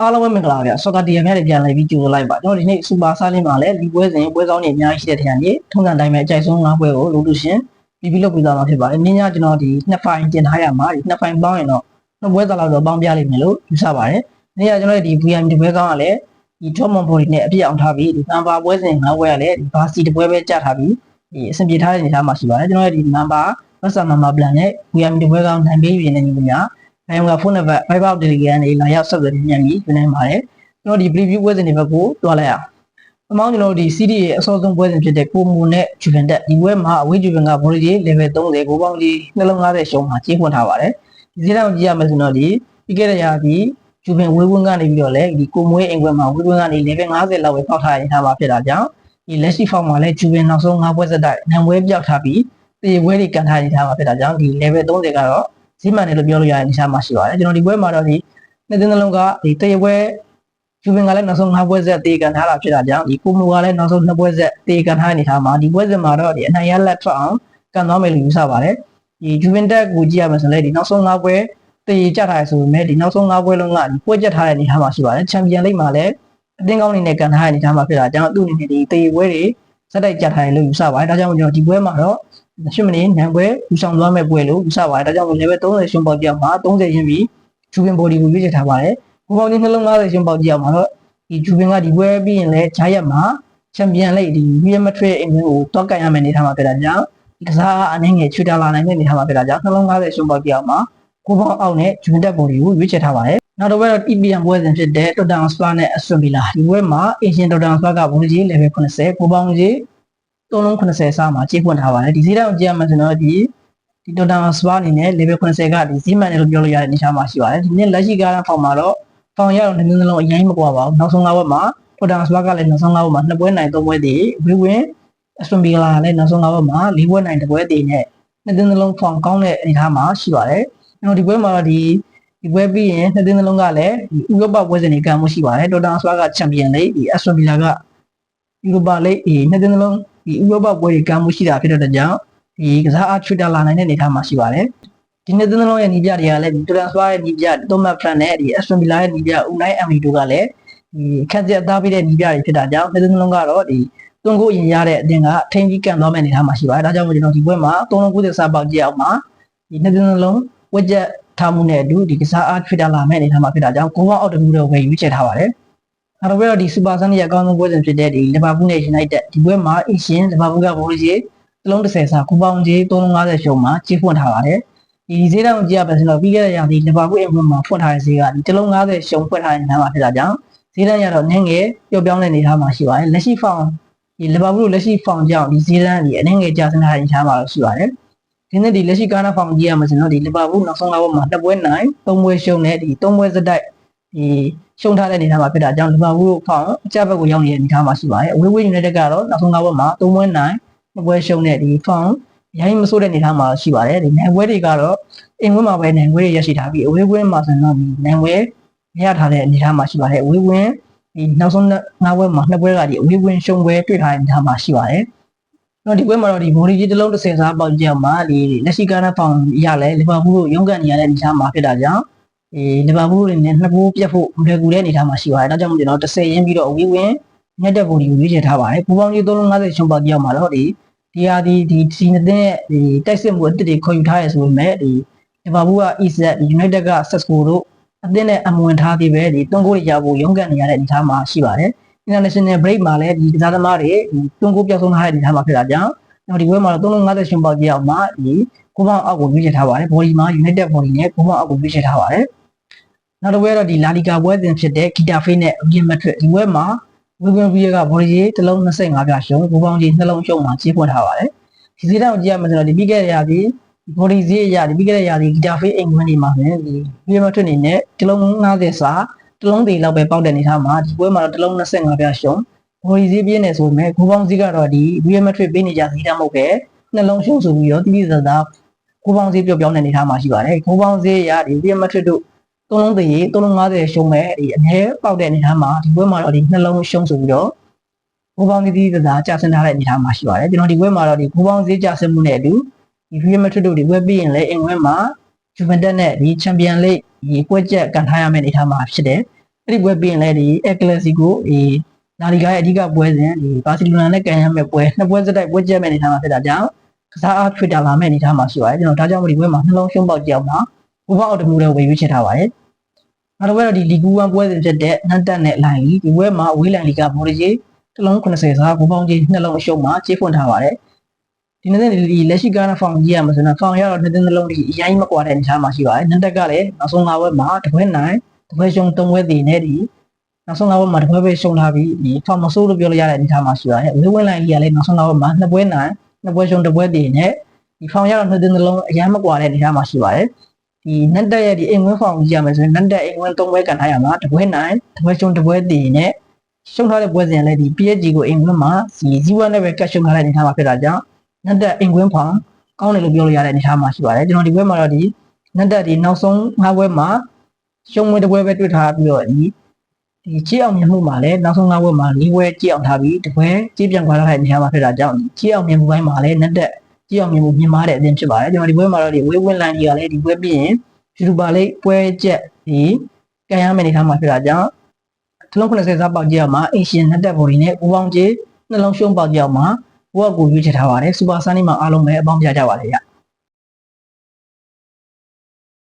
အားလုံးပဲမင်္ဂလာပါဗျာဆော့ကာတီယမ်များတွေပြန်လည်ပြီးကြိုဆိုလိုက်ပါကျွန်တော်ဒီနေ့စူပါဆားလင်းမှာလည်းဒီပွဲစဉ်ပွဲကောင်းတွေအများကြီးရှိတဲ့ထက်ကနေထုံးစံတိုင်းပဲအကြိုက်ဆုံး၅ပွဲကိုလို့လို့ရှင်ပြီးပြီးလုပ်ပြီးသားမှာဖြစ်ပါတယ်။နင်းညကျွန်တော်ဒီနှစ်ဖိုင်တင်ထားရမှာဒီနှစ်ဖိုင်ပေါင်းရင်တော့နှစ်ပွဲသားလောက်တော့ပေါင်းပြလိမ့်မယ်လို့ယူဆပါတယ်။နင်းညကျွန်တော်ဒီ VM ဒီပွဲကောင်းကလည်းဒီ Top Mon Body နဲ့အပြည့်အောင်ထားပြီးဒီနံပါတ်ပွဲစဉ်၅ပွဲကလည်းဒီဘာစီတစ်ပွဲပဲကြာထားပြီးဒီအဆင်ပြေထားတဲ့အနေအထားမှာရှိပါတယ်။ကျွန်တော်ဒီနံပါတ် WhatsApp number plan နဲ့ VM ဒီပွဲကောင်းနိုင်ပေးယူနေနေကြများ။ နိုင်ကဖုန်းနံပါတ် Viber Telegram နဲ့လာရောက်ဆက်သွယ်ညံ့ပြီးယူနိုင်ပါတယ်။ကျွန်တော်ဒီ preview ပွဲစဉ်တွေဘက်ကိုတွားလိုက်အောင်။အမောင်းကျွန်တော်ဒီ CD ရဲ့အစောဆုံးပွဲစဉ်ဖြစ်တဲ့ကိုမူနဲ့ဂျူဗန်တက်ဒီပွဲမှာအဝေးဂျူဗန်ကဘော်လီဂျီ level 30ကိုပေါင်းကြီးနှလုံး50ရှုံးမှာကြီးဖွင့်ထားပါတယ်။ဒီစည်းတောင်ကြည့်ရမယ်ဆိုတော့ဒီပြီးခဲ့တဲ့ရာဒီဂျူဗန်ဝေးဝန်းကနေပြီးတော့လည်းဒီကိုမွေးအိမ်ခွဲမှာဝေးဝန်းကနေ level 50လောက်ပဲပေါက်ထားရင်ထားမှာဖြစ်တာကြောင့်ဒီလက်ရှိ form မှာလည်းဂျူဗန်နောက်ဆုံး5ပွဲဆက်တိုက်နံပွဲပြောက်ထားပြီးတေပွဲတွေကန်ထားနေထားမှာဖြစ်တာကြောင့်ဒီ level 30ကတော့ ဈေးမှန်တယ်လို့ပြောလို့ရတဲ့အနေအထားမှာရှိပါတယ်ကျွန်တော်ဒီပွဲမှာတော့ဒီနှစ်သင်းသလုံးကဒီတေပွဲဂျူဗင်ကလည်းနောက်ဆုံး5ပွဲဆက်တေကန်ထားတာဖြစ်တာကြောင့်ဒီကိုမူကလည်းနောက်ဆုံး2ပွဲဆက်တေကန်ထားနေထားမှာဒီပွဲစဉ်မှာတော့ဒီအနိုင်ရလက်ထွက်အောင်ကန်သွားမယ်လို့ယူဆပါတယ်ဒီဂျူဗင်တက်ကိုကြည့်ရမယ်ဆိုရင်လည်းဒီနောက်ဆုံး5ပွဲတေကြထားရဆိုပေမဲ့ဒီနောက်ဆုံး5ပွဲလုံးကဒီပွဲကျက်ထားတဲ့အနေအထားမှာရှိပါတယ်ချန်ပီယံလိဂ်မှာလည်းအသင်းကောင်းအနေနဲ့ကန်ထားတဲ့အနေအထားမှာဖြစ်တာကြောင့်သူ့အနေနဲ့ဒီတေပွဲတွေစက်တိုက်ကြက်ထားတယ်လို့ယူဆပါတယ်ဒါကြောင့်ကျွန်တော်ဒီပွဲမှာတော့ ရှစ်မိနစ်နိုင်ပွဲယူဆောင်သွားမဲ့ပွဲလို့ယူဆပါတယ်ဒါကြောင့် level 30ရှင်ပေါက်ပြောက်မှာ30ရင်းပြီးဂျူဗင်ဘော်ဒီကိုရွေးချယ်ထားပါတယ်ဘူပေါင်းကြီးနှလုံး50ရှင်ပေါက်ပြောက်မှာတော့ဒီဂျူဗင်ကဒီပွဲပြီးရင်လည်းဂျာရက်မှာချန်ပီယံလိဒီရီယယ်မက်ဒရစ်အင်ဂျင်ကိုတောက်ကန်ရမယ်နေထားမှာဖြစ်တာကြောင့်ဒီကစားအနေငယ်ချူတာလာနိုင်တဲ့နေထားမှာဖြစ်တာကြောင့်နှလုံး50ရှင်ပေါက်ပြောက်မှာကိုပေါင်းအောက်နဲ့ဂျူဗင်တက်ဘော်ဒီကိုရွေးချယ်ထားပါတယ်နောက်တော့ဘက်တော့ EPM ပွဲစဉ်ဖြစ်တဲ့ Tottenham Hotspur နဲ့ Aston Villa ဒီပွဲမှာ Asian Tottenham Hotspur ကဘော်ဒီကြီး level 80ကိုပေါင်းကြီး 380စားမှာကြေးဖွင့်ထားပါတယ်ဒီဈေးတောင်ကြည့်ရမှဆိုတော့ဒီဒီ Total Spa အနေနဲ့ level 80ကဒီဈေးမှန်တယ်လို့ပြောလို့ရတဲ့အနေအထားမှာရှိပါတယ်ဒီနေ့လက်ရှိကားဖောင်မှာတော့ဖောင်ရတော့နည်းနည်းလုံးအရင်မကွာပါဘူးနောက်ဆုံး၅ဘက်မှာ Total Spa ကလည်းနောက်ဆုံး၅ဘက်မှာနှစ်ပွဲနိုင်သုံးပွဲတည်ဝီဝင်း Aston Villa လည်းနောက်ဆုံး၅ဘက်မှာ၄ပွဲနိုင်တစ်ပွဲတည်နဲ့နှစ်သင်းလုံးဖောင်ကောင်းတဲ့အနေအထားမှာရှိပါတယ်ကျွန်တော်ဒီပွဲမှာတော့ဒီဒီပွဲပြီးရင်နှစ်သင်းလုံးကလည်းဒီဥရောပပွဲစဉ်တွေကမ်းမှုရှိပါတယ် Total Spa ကချန်ပီယံလိဒီ Aston Villa ကဥရောပလိဒီနှစ်သင်းလုံး ဒီဥရောပပွဲတွေကမ်းမှုရှိတာဖြစ်တဲ့ကြောင့်ဒီကစားအားချွတ်တာလာနိုင်တဲ့အနေအထားမှာရှိပါတယ်ဒီနှစ်သင်းလုံးရဲ့ညီပြတွေကလည်းဒီ transfer ရဲ့ညီပြတိုမတ်ဖရန်နဲ့ဒီ Aston Villa ရဲ့ညီပြ Unai Emery တို့ကလည်းဒီခက်ချက်အသားပေးတဲ့ညီပြတွေဖြစ်တာကြောင့်နှစ်သင်းလုံးကတော့ဒီတွန်းကိုရင်ရတဲ့အတင်းကအထင်ကြီးကန်သွားမယ့်အနေအထားမှာရှိပါတယ်ဒါကြောင့်မို့ကျွန်တော်ဒီပွဲမှာသုံးလုံး90စားပေါက်ကြည့်အောင်မှာဒီနှစ်သင်းလုံးဝက်ချက်ထားမှုနဲ့အတူဒီကစားအားချွတ်တာလာမယ့်အနေအထားမှာဖြစ်တာကြောင့်ကိုဝအောက်တကူတော့ပဲရွေးချယ်ထားပါတယ် နောက်တော့ဒီစူပါဆန်ရဲ့အကောင်းဆုံးပွဲစဉ်ဖြစ်တဲ့ဒီလီဗာပူးနဲ့ United ဒီပွဲမှာအရှင်လီဗာပူးကဘောလုံးကြီးတလုံး30စာကူပေါင်းကြီး350ရှုံးမှာကြီးဖွင့်ထားပါတယ်ဒီဈေးတောင်ကြည့်ရပါဆိုတော့ပြီးခဲ့တဲ့ရာသီလီဗာပူးအင်ဖွင့်မှာဖွင့်ထားတဲ့ဈေးကဒီတလုံး50ရှုံးဖွင့်ထားတဲ့နေရာမှာဖြစ်တာကြောင့်ဈေးတန်းရတော့နည်းငယ်ပျော့ပြောင်းတဲ့အနေအထားမှာရှိပါတယ်လက်ရှိဖောင်ဒီလီဗာပူးလက်ရှိဖောင်ကြောင့်ဒီဈေးတန်းဒီအနည်းငယ်ကျဆင်းထားတဲ့အနေအထားမှာရှိပါတယ်ဒီနေ့ဒီလက်ရှိကားနာဖောင်ကြည့်ရမှာဆိုတော့ဒီလီဗာပူးနောက်ဆုံး၅ဘက်မှာနှစ်ပွဲနိုင်၃ပွဲရှုံးနဲ့ဒီ၃ပွဲစတိုက်ဒီ ရှုံထားတဲ့အနေအထားမှာဖြစ်တာကြောင့်လီဗာပူးဖောင်အကြဘက်ကိုရောက်နေတဲ့အနေအထားမှာရှိပါတယ်အဝေးဝေးယူနိုက်တက်ကတော့နောက်ဆုံး၅ဘက်မှာ၃ပွဲနိုင်နှစ်ပွဲရှုံးနဲ့ဒီဖောင်ရိုင်းမဆိုးတဲ့အနေအထားမှာရှိပါတယ်ဒီနိုင်ပွဲတွေကတော့အင်ဝင်းမှာပဲနိုင်ပွဲတွေရရှိထားပြီးအဝေးဝင်းမှာဆိုတော့ဒီနိုင်ပွဲမရထားတဲ့အနေအထားမှာရှိပါတယ်အဝေးဝင်းဒီနောက်ဆုံး၅ပွဲမှာနှစ်ပွဲကဒီအဝေးဝင်းရှုံးပွဲတွေ့ထားတဲ့အနေအထားမှာရှိပါတယ်တော့ဒီပွဲမှာတော့ဒီဘော်လီကြီးတစ်လုံးတစ်ဆယ်စားပေါက်ကြောက်မှာဒီလက်ရှိကားနဲ့ဖောင်ရလဲလီဗာပူးတို့ရုန်းကန်နေရတဲ့အနေအထားမှာဖြစ်တာကြောင့် ဒီလီဗာပူးတွေနဲ့နှစ်ဘူးပြတ်ဖို့လွယ်ကူတဲ့အနေအထားမှာရှိပါတယ်။ဒါကြောင့်မို့ကျွန်တော်30ရင်းပြီးတော့အဝေးဝင်ညက်တဲ့ဘူဒီကိုရွေးချယ်ထားပါတယ်။ပူပေါင်းကြီး350ရှုံးပေါက်ကြောက်မှာတော့ဒီဒီဟာဒီဒီဒီနှစ်တဲ့ဒီတိုက်စစ်မှုအစ်တွေခေါ်ယူထားရဆိုပေမဲ့ဒီလီဗာပူးက East United က Sesco တို့အသင်းနဲ့အမွန်ထားသေးပဲဒီတွန်းကိုတွေရဖို့ရုန်းကန်နေရတဲ့အနေအထားမှာရှိပါတယ်။ International break မှာလည်းဒီကစားသမားတွေဒီတွန်းကိုပြောက်ဆုံးထားတဲ့အနေအထားမှာဖြစ်တာကြောင့်ကျွန်တော်ဒီပွဲမှာတော့350ရှင်ပေါက်ကြအောင်မှာဒီကိုပေါင်းအောက်ကိုရွေးချယ်ထားပါတယ်ဘော်ဒီမှာ United body နဲ့ကိုပေါင်းအောက်ကိုရွေးချယ်ထားပါတယ် နောက်တစ်ပွဲတော့ဒီလာလီဂါပွဲစဉ်ဖြစ်တဲ့ဂီတာဖေးနဲ့အပြင်မက်ထရစ်ဒီပွဲမှာဝီဂန်ဗီယာကဘော်ဒီတစ်လုံး25ပြရှုံးကိုပေါင်းကြီးနှလုံးရှုံးမှာကြီးဖွင့်ထားပါတယ်ဒီစီတောင်ကြည့်ရမှာဆိုတော့ဒီပြီးခဲ့တဲ့ရာသီဘော်ဒီဈေးအရာဒီပြီးခဲ့တဲ့ရာသီဂီတာဖေးအိမ်ခွင်းဒီမှာဆိုရင်ဒီဗီယာမက်ထရစ်အနေနဲ့တစ်လုံး90စာတစ်လုံးတည်လောက်ပဲပေါက်တဲ့အနေထားမှာဒီပွဲမှာတော့တစ်လုံး25ပြရှုံးဘော်ဒီဈေးပြင်းနေဆိုပေမဲ့ကိုပေါင်းဈေးကတော့ဒီဗီယာမက်ထရစ်ပေးနေကြဈေးတမ်းမဟုတ်ပဲနှလုံးရှုံးဆိုပြီးတော့တိတိကျကျကိုပေါင်းဈေးပြောပြောင်းတဲ့အနေထားမှာရှိပါတယ်ကိုပေါင်းဈေးရဒီဗီယာမက်ထရစ်တို့ သုံးလုံးတည်းသုံးလုံး50ရှုံးမဲ့ဒီအနည်းပေါက်တဲ့အနေထားမှာဒီပွဲမှာတော့ဒီနှလုံးရှုံးဆိုပြီးတော့ကိုပေါင်းဈေးတိတိကျကျကျဆင်းထားတဲ့အနေထားမှာရှိပါတယ်ကျွန်တော်ဒီပွဲမှာတော့ဒီကိုပေါင်းဈေးကျဆင်းမှုနဲ့အတူဒီဗီယာမက်ထရစ်တို့ဒီပွဲပြီးရင်လည်းအင်ဝဲမှာဂျူဗန်တက်နဲ့ဒီချန်ပီယံလိဒီပွဲချက်ကန်ထားရမယ့်အနေထားမှာဖြစ်တယ်အဲ့ဒီပွဲပြီးရင်လည်းဒီအက်ကလစီကိုဒီလာလီဂါရဲ့အဓိကပွဲစဉ်ဒီဘာစီလိုနာနဲ့ကန်ရမယ့်ပွဲနှစ်ပွဲစတိုက်ပွဲကျက်မဲ့အနေထားမှာဖြစ်တာကြောင့်ကစားအားထွေတာလာမဲ့အနေထားမှာရှိပါတယ်ကျွန်တော်ဒါကြောင့်ဒီပွဲမှာနှလုံးရှုံးပေါက်ကြောက်မှာ ဘူပေါက်တမှုတွေဝေရွေးချထားပါတယ်နောက်တစ်ပွဲတော့ဒီလီဂူ1ပွဲစဉ်ဖြစ်တဲ့နတ်တက်နဲ့လိုင်လီဒီပွဲမှာဝေးလန်လီကဘော်ရီဂျီတစ်လုံး80စားဘူပေါင်းကြီးနှလုံးအရှုံးမှာခြေဖွင့်ထားပါတယ်ဒီနေ့ဒီလက်ရှိကားနဲ့ဖောင်ကြည့်ရမှာဆိုတော့ဖောင်ရတော့နှစ်သိန်းနှလုံးဒီအရင်မကွာတဲ့အနေထားမှာရှိပါတယ်နတ်တက်ကလည်းနောက်ဆုံး၅ပွဲမှာတပွဲနိုင်တပွဲရှုံး၃ပွဲတည်နေဒီနောက်ဆုံး၅ပွဲမှာတပွဲပဲရှုံးထားပြီးဒီဖောင်မဆိုးလို့ပြောလို့ရတဲ့အနေထားမှာရှိပါတယ်ဝေးဝင်းလိုင်ကြီးကလည်းနောက်ဆုံး၅ပွဲမှာနှစ်ပွဲနိုင်နှစ်ပွဲရှုံးတစ်ပွဲတည်နေဒီဖောင်ရတော့နှစ်သိန်းနှလုံးအရင်မကွာတဲ့အနေထားမှာရှိပါတယ် ဒီနတ်တက်ရဲ့ဒီအိမ်ဝင်းဖောင်ကြည့်ရမယ်ဆိုရင်နတ်တက်အိမ်ဝင်း၃ပွဲကန်ထားရမှာတပွဲနိုင်တပွဲရှုံးတစ်ပွဲတည်နေရှုံးထားတဲ့ပွဲစဉ်လည်းဒီ PSG ကိုအိမ်ဝင်းမှာစီဇီဝနဲ့ပဲကတ်ရှုံးထားတဲ့အနေထားမှာဖြစ်တာကြောင့်နတ်တက်အိမ်ဝင်းဖောင်ကောင်းတယ်လို့ပြောလို့ရတဲ့အနေအထားမှာရှိပါတယ်ကျွန်တော်ဒီဘက်မှာတော့ဒီနက်တက်ဒီနောက်ဆုံး၅ဘွဲမှာရှုံးမွေးတစ်ပွဲပဲတွေ့ထားပြီးတော့ဒီဒီကြည့်အောင်မြင်မှုမှာလည်းနောက်ဆုံး၅ဘွဲမှာ၄ဘွဲကြည့်အောင်ထားပြီးတစ်ပွဲကြည့်ပြန်ခွာထားတဲ့အနေအထားမှာဖြစ်တာကြောင့်ကြည့်အောင်မြင်မှုပိုင်းမှာလည်းနက်တက် ကြည့်အောင်မြင်မှုမြင်မာတဲ့အသင်းဖြစ်ပါတယ်ကျွန်တော်ဒီဘွဲမှာတော့ဒီဝေးဝင်းလိုင်းကြီးကလည်းဒီဘွဲပြီးရင်ယူတူပါလေးပွဲချက်ဒီကန်ရမယ့်အနေအထားမှာဖြစ်တာကြောင့်သလုံး90စားပေါက်ကြည့်အောင်မှာအင်ရှင်နက်တက်ဘော်ဒီနဲ့ဦးပေါင်းကြီးနှလုံးရှုံးပေါက်ကြည့်အောင်မှာဘုရားကိုရွေးချယ်ထားပါတယ်စူပါဆန်နီမှာအားလုံးပဲအပေါင်းပြကြပါလေရ